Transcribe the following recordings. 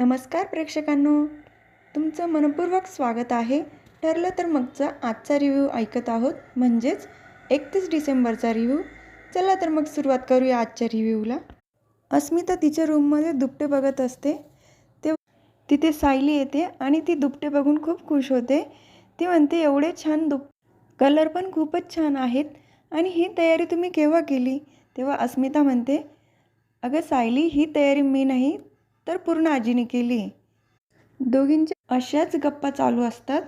नमस्कार प्रेक्षकांनो. तुमचं मनपूर्वक स्वागत आहे. ठरलं तर मगचा आजचा रिव्ह्यू ऐकत आहोत. म्हणजेच एकतीस डिसेंबरचा रिव्ह्यू चला तर मग सुरुवात करूया आजच्या रिव्ह्यूला अस्मिता तिच्या रूममध्ये दुपटे बघत असते. ते तिथे सायली येते आणि ती दुपटे बघून खूप खुश होते. ती म्हणते एवढे छान दुप कलर पण खूपच छान आहेत. आणि ही तयारी तुम्ही केव्हा केली? तेव्हा अस्मिता म्हणते अगं सायली ही तयारी मी नाही तर पूर्ण आजीने केली. दोघींच्या अशाच गप्पा चालू असतात.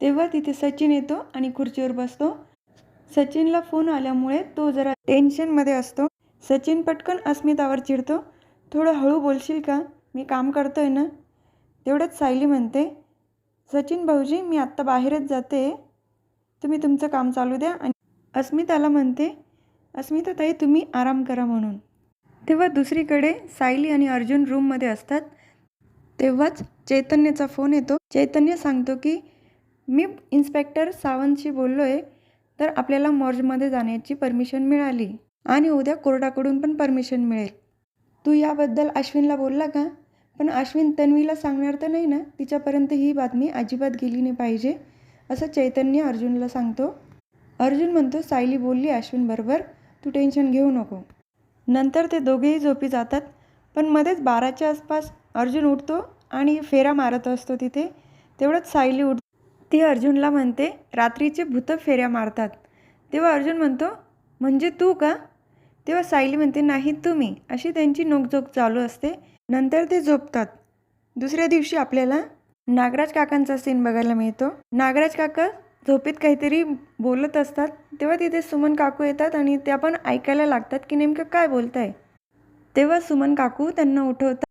तेव्हा तिथे सचिन येतो आणि खुर्चीवर बसतो. सचिनला फोन आल्यामुळे तो जरा टेन्शनमध्ये असतो. सचिन पटकन अस्मितावर चिडतो. थोडं हळू बोलशील का? मी काम करतोय ना? तेवढ्यात सायली म्हणते. सचिन भाऊजी मी आत्ता बाहेरच जाते. तुम्ही तुमचं काम चालू द्या. आणि अस्मिताला म्हणते अस्मिता ताई तुम्ही आराम करा म्हणून. तेव्हा दुसरीकडे सायली आणि अर्जुन रूममध्ये असतात. तेव्हाच चैतन्याचा फोन येतो. चैतन्य सांगतो की मी इन्स्पेक्टर सावंतशी बोललो आहे तर आपल्याला मॉर्जमध्ये जाण्याची परमिशन मिळाली आणि उद्या कोर्टाकडून पण परमिशन मिळेल. तू याबद्दल अश्विनला बोलला का? पण अश्विन तन्वीला सांगणार तर नाही ना? तिच्यापर्यंत ही बातमी अजिबात गेली नाही पाहिजे असं चैतन्य अर्जुनला सांगतो. अर्जुन म्हणतो सायली बोलली अश्विनबरोबर तू टेन्शन घेऊ नको. नंतर ते दोघेही झोपी जातात. पण मध्येच बाराच्या आसपास अर्जुन उठतो आणि फेरा मारत असतो तिथे. तेवढंच सायली उठ ती अर्जुनला म्हणते रात्रीचे भूतं फेऱ्या मारतात. तेव्हा अर्जुन म्हणतो म्हणजे तू का? तेव्हा सायली म्हणते नाही तुम्ही. अशी त्यांची नोकझोक चालू असते. नंतर ते झोपतात. दुसऱ्या दिवशी आपल्याला नागराज काकांचा सीन बघायला मिळतो. नागराज काका झोपेत काहीतरी बोलत असतात तेव्हा तिथे सुमन काकू येतात आणि त्या पण ऐकायला लागतात की नेमकं काय बोलताय. तेव्हा सुमन काकू त्यांना उठवतात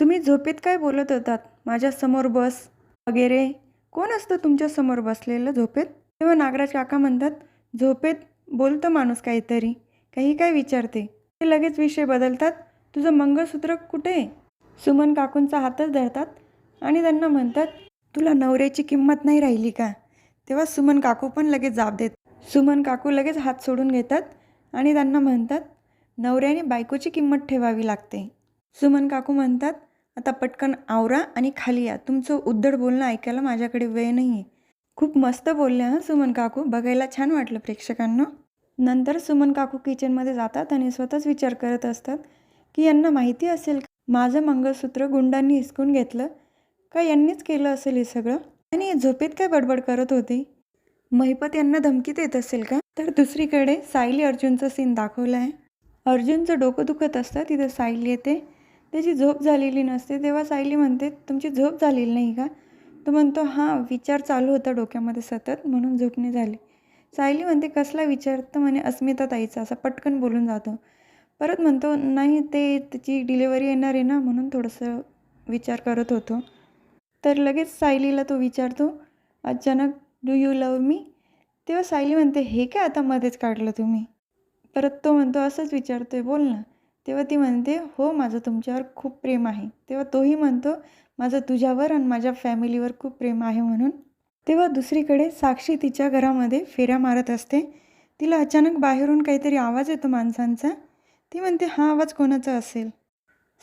तुम्ही झोपेत काय बोलत होतात? माझ्यासमोर बस. वगैरे. कोण असतं तुमच्यासमोर बसलेलं झोपेत? तेव्हा नागराज काका म्हणतात झोपेत बोलतं माणूस काहीतरी काही काय विचारते. ते लगेच विषय बदलतात तुझं मंगळसूत्र कुठे आहे? सुमन काकूंचा हातच धरतात आणि त्यांना म्हणतात तुला नवऱ्याची किंमत नाही राहिली का? तेव्हा सुमन काकू पण लगेच जाब देत. सुमन काकू लगेच हात सोडून घेतात आणि त्यांना म्हणतात नवऱ्याने बायकोची किंमत ठेवावी लागते. सुमन काकू म्हणतात आता पटकन आवरा आणि खाली या. तुमचं उद्धड बोलणं ऐकायला माझ्याकडे वेळ नाही आहे खूप मस्त बोलल्या हां सुमन काकू? बघायला छान वाटलं प्रेक्षकांना. नंतर सुमन काकू किचनमध्ये जातात आणि स्वतःच विचार करत असतात की यांना माहिती असेल माझं मंगळसूत्र गुंडांनी हिसकून घेतलं. का यांनीच केलं असेल हे सगळं? आणि झोपेत काय बडबड करत होती? महिपत यांना धमकी देत असेल का? तर दुसरीकडे सायली अर्जुनचं सीन दाखवलं आहे अर्जुनचं डोकं दुखत असतं तिथं सायली येते. त्याची झोप झालेली नसते तेव्हा सायली म्हणते तुमची झोप झालेली नाही का? तो म्हणतो हां विचार चालू होता डोक्यामध्ये सतत म्हणून झोपणे झाली. सायली म्हणते कसला विचार? तर म्हणे अस्मिता ताईचा असा पटकन बोलून जातो. परत म्हणतो नाही ते त्याची डिलेवरी येणार आहे ना म्हणून थोडंसं विचार करत होतो. तर लगेच सायलीला तो विचारतो अचानक डू यू लव मी तेव्हा सायली म्हणते हे काय आता मध्येच काढलं तुम्ही? परत तो म्हणतो असंच विचारतोय बोल ना. तेव्हा ती म्हणते हो माझं तुमच्यावर खूप प्रेम आहे. तेव्हा तोही म्हणतो माझं तुझ्यावर आणि माझ्या फॅमिलीवर खूप प्रेम आहे म्हणून. तेव्हा दुसरीकडे साक्षी तिच्या घरामध्ये फेऱ्या मारत असते. तिला अचानक बाहेरून काहीतरी आवाज येतो माणसांचा. ती म्हणते हा आवाज कोणाचा असेल?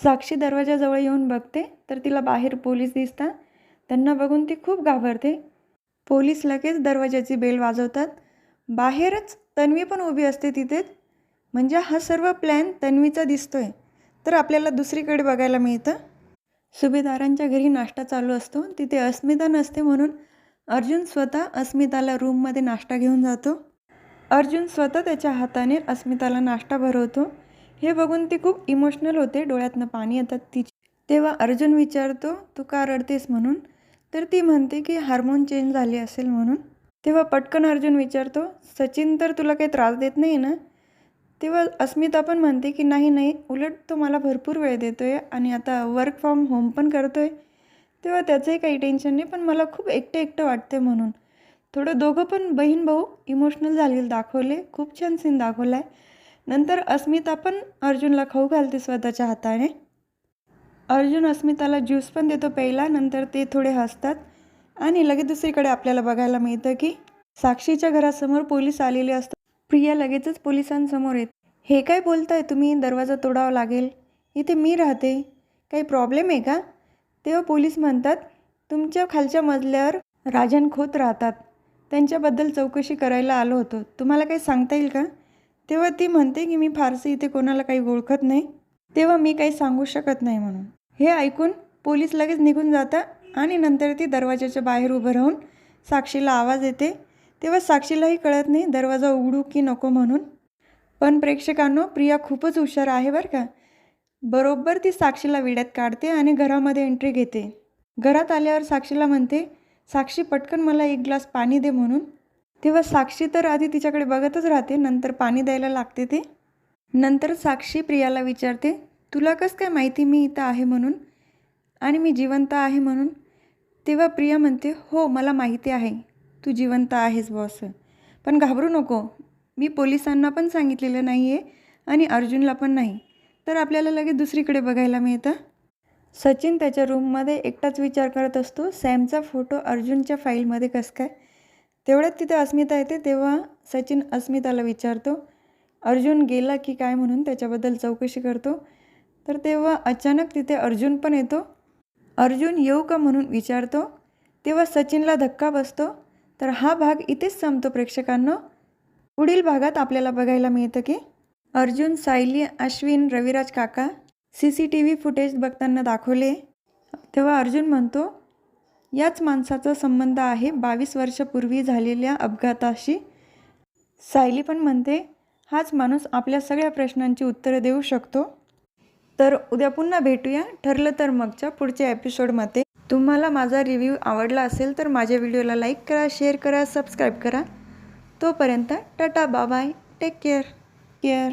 साक्षी दरवाजाजवळ येऊन बघते तर तिला बाहेर पोलीस दिसतात. त्यांना बघून ती खूप घाबरते. पोलीस लगेच दरवाजाची बेल वाजवतात. बाहेरच तन्वी पण उभी असते तिथेच म्हणजे हा सर्व प्लॅन तन्वीचा दिसतोय. तर आपल्याला दुसरीकडे बघायला मिळतं. सुभेदारांच्या घरी नाश्ता चालू असतो. तिथे अस्मिता नसते म्हणून अर्जुन स्वतः अस्मिताला रूममध्ये नाश्ता घेऊन जातो. अर्जुन स्वतः त्याच्या हाताने अस्मिताला नाश्ता भरवतो. हे बघून ती खूप इमोशनल होते. डोळ्यातनं पाणी येतात तिची तेव्हा अर्जुन विचारतो तू का रडतेस? म्हणून. तर ती म्हणते की हार्मोन चेंज झाली असेल म्हणून. तेव्हा पटकन अर्जुन विचारतो सचिन तर तुला काही त्रास देत नाही ना? तेव्हा अस्मिता पण म्हणते की नाही नाही उलट तो मला भरपूर वेळ देतो आहे आणि आता वर्क फ्रॉम होम पण करतो आहे तेव्हा त्याचंही काही टेन्शन नाही पण मला खूप एकटं एकटं वाटते म्हणून. थोडं दोघं पण बहीण भाऊ इमोशनल झालेलं दाखवले खूप छान सीन दाखवला आहे नंतर अस्मिता पण अर्जुनला खाऊ घालते स्वतःच्या हाताने. अर्जुन अस्मिताला ज्यूस पण देतो प्यायला नंतर ते थोडे हसतात. आणि लगेच दुसरीकडे आपल्याला बघायला मिळतं की साक्षीच्या घरासमोर पोलीस आलेले असतात. प्रिया लगेचच पोलिसांसमोर येत. हे काय बोलताय तुम्ही? दरवाजा तोडावा लागेल. इथे मी राहते. काही प्रॉब्लेम आहे का? तेव्हा पोलीस म्हणतात तुमच्या खालच्या मजल्यावर राजन खोत राहतात. त्यांच्याबद्दल चौकशी करायला आलो होतो. तुम्हाला काही सांगता येईल का? तेव्हा ती म्हणते की मी फारसं इथे कोणाला काही ओळखत नाही. तेव्हा मी काही सांगू शकत नाही म्हणून. हे ऐकून पोलीस लगेच निघून जातं आणि नंतर ती दरवाजाच्या बाहेर उभं राहून साक्षीला आवाज येते. तेव्हा साक्षीलाही कळत नाही दरवाजा उघडू की नको म्हणून. पण प्रेक्षकांनो प्रिया खूपच हुशार आहे बरं का. बरोबर ती साक्षीला विड्यात काढते आणि घरामध्ये एंट्री घेते. घरात आल्यावर साक्षीला म्हणते साक्षी पटकन मला एक ग्लास पाणी दे म्हणून. तेव्हा साक्षी तर आधी तिच्याकडे बघतच राहते नंतर पाणी द्यायला लागते ते. नंतर साक्षी प्रियाला विचारते तुला कसं काय माहिती मी इथं आहे म्हणून? आणि मी जिवंत आहे म्हणून? तेव्हा प्रिया म्हणते हो मला माहिती आहे. तू जिवंत आहेस बॉस. पण घाबरू नको. मी पोलिसांना पण सांगितलेलं नाही आहे आणि अर्जुनला पण नाही. तर आपल्याला लगेच दुसरीकडे बघायला मिळतं? सचिन त्याच्या रूममध्ये एकटाच विचार करत असतो सॅमचा फोटो अर्जुनच्या फाईलमध्ये कसं काय? तेवढ्यात तिथे अस्मिता येते तेव्हा सचिन अस्मिताला विचारतो अर्जुन गेला की काय म्हणून त्याच्याबद्दल चौकशी करतो? तर तेव्हा अचानक तिथे अर्जुन पण येतो. अर्जुन येऊ का म्हणून विचारतो. तेव्हा सचिनला धक्का बसतो. तर हा भाग इथेच संपतो प्रेक्षकांनो. पुढील भागात आपल्याला बघायला मिळतं की अर्जुन सायली अश्विन रविराज काका C C T V footage बघताना दाखवले. तेव्हा अर्जुन म्हणतो याच माणसाचा संबंध आहे बावीस वर्षापूर्वी झालेल्या अपघाताशी. सायली पण म्हणते हाच माणूस आपल्या सगळ्या प्रश्नांची उत्तरं देऊ शकतो. तर उद्या पुन्हा भेटूया. ठरलं तर मगच्या पुढच्या एपिसोडमध्ये. तुम्हाला माझा रिव्ह्यू आवडला असेल तर माझ्या व्हिडिओला लाईक करा शेअर करा सबस्क्राईब करा. तोपर्यंत टाटा बाबाय टेक केअर केअर